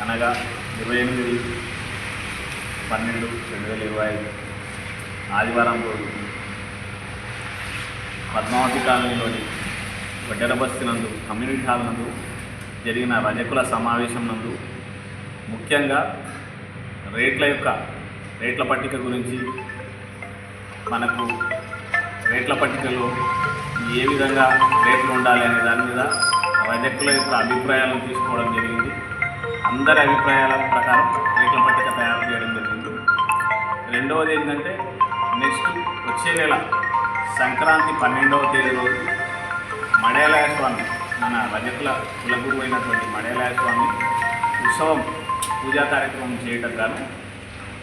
అనగా ఇరవై ఎనిమిది పన్నెండు రెండు వేల ఇరవై ఐదు ఆదివారం రోజు పద్మావతి కాలనీలోని వడ్డెర బస్తీ నందు కమ్యూనిటీ హాల్ నందు జరిగిన రజకుల సమావేశం నందు ముఖ్యంగా రేట్ల యొక్క రేట్ల పట్టిక గురించి మనకు రేట్ల పట్టికలో ఏ విధంగా రేట్లు ఉండాలి అనే దాని మీద రజకుల యొక్క అభిప్రాయాలను తీసుకోవడం జరిగింది. అందరి అభిప్రాయాల ప్రకారం రేట్ల పట్టిక తయారు చేయడం జరిగింది. రెండవది ఏంటంటే నెక్స్ట్ వచ్చే నెల సంక్రాంతి పన్నెండవ తేదీ రోజు మడేలాయ స్వామి మన రజకుల కులగురు అయినటువంటి మడేలాయ స్వామి ఉత్సవం పూజా కార్యక్రమం చేయడం గాను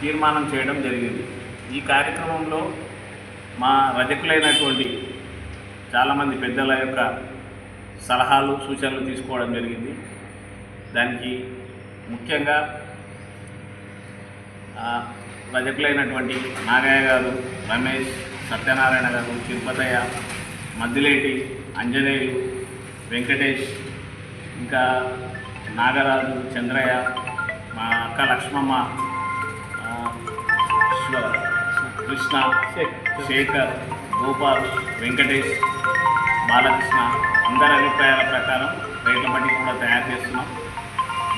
తీర్మానం చేయడం జరిగింది. ఈ కార్యక్రమంలో మా రజకులైనటువంటి చాలామంది పెద్దల యొక్క సలహాలు సూచనలు తీసుకోవడం జరిగింది. దానికి ముఖ్యంగా రజకులైనటువంటి నాగయ్య గారు రమేష్ సత్యనారాయణ గారు తిరుపతయ్య మద్దిలేటి అంజనేయులు వెంకటేష్ ఇంకా నాగరాజు చంద్రయ్య మా అక్క లక్ష్మమ్మ కృష్ణ శేఖర్ గోపాల్ వెంకటేష్ బాలకృష్ణ అందరి అభిప్రాయాల ప్రకారం రేట్ల పట్టిక కూడా తయారు చేస్తున్నాం.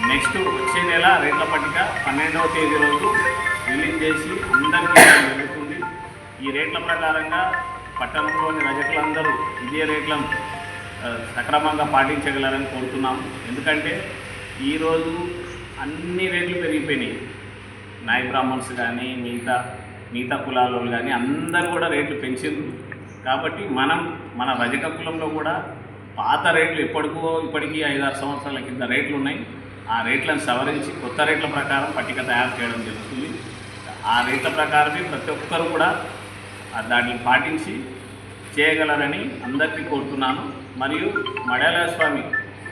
నెక్స్ట్ వచ్చే నెల రేట్ల పట్టిక పన్నెండవ తేదీ రోజు రిలీజ్ చేసి అందరికీ జరుగుతుంది. ఈ రేట్ల ప్రకారంగా పట్టణంలోని రజకులందరూ ఇదే రేట్లను సక్రమంగా పాటించగలరని కోరుతున్నాం. ఎందుకంటే ఈరోజు అన్ని రేట్లు పెరిగిపోయినాయి. నాయ బ్రాహ్మణ్స్ కానీ మిగతా మిగతా కులాల వాళ్ళు కానీ అందరూ కూడా రేట్లు పెంచిండ్రు కాబట్టి మనం మన రజక కులంలో కూడా పాత రేట్లు ఎప్పటికో ఇప్పటికీ ఐదారు సంవత్సరాల కింద రేట్లు ఉన్నాయి ఆ రేట్లను సవరించి కొత్త రేట్ల ప్రకారం పట్టిక తయారు చేయడం జరుగుతుంది. ఆ రేట్ల ప్రకారమే ప్రతి ఒక్కరు కూడా దాన్ని పాటించి చేయగలరని అందరికీ కోరుతున్నాను. మరియు మడయాల స్వామి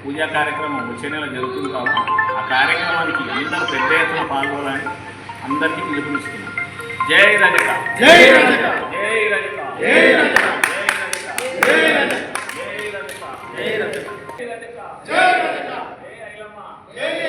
పూజా కార్యక్రమం వచ్చే నెల జరుగుతుంది కావున ఆ కార్యక్రమానికి అందరూ పెద్ద ఎత్తున పాల్గొనాలని అందరికీ పిలుపునిస్తున్నాను జై రజక. జై రజక. జై రజక. జై రజక. ঠিক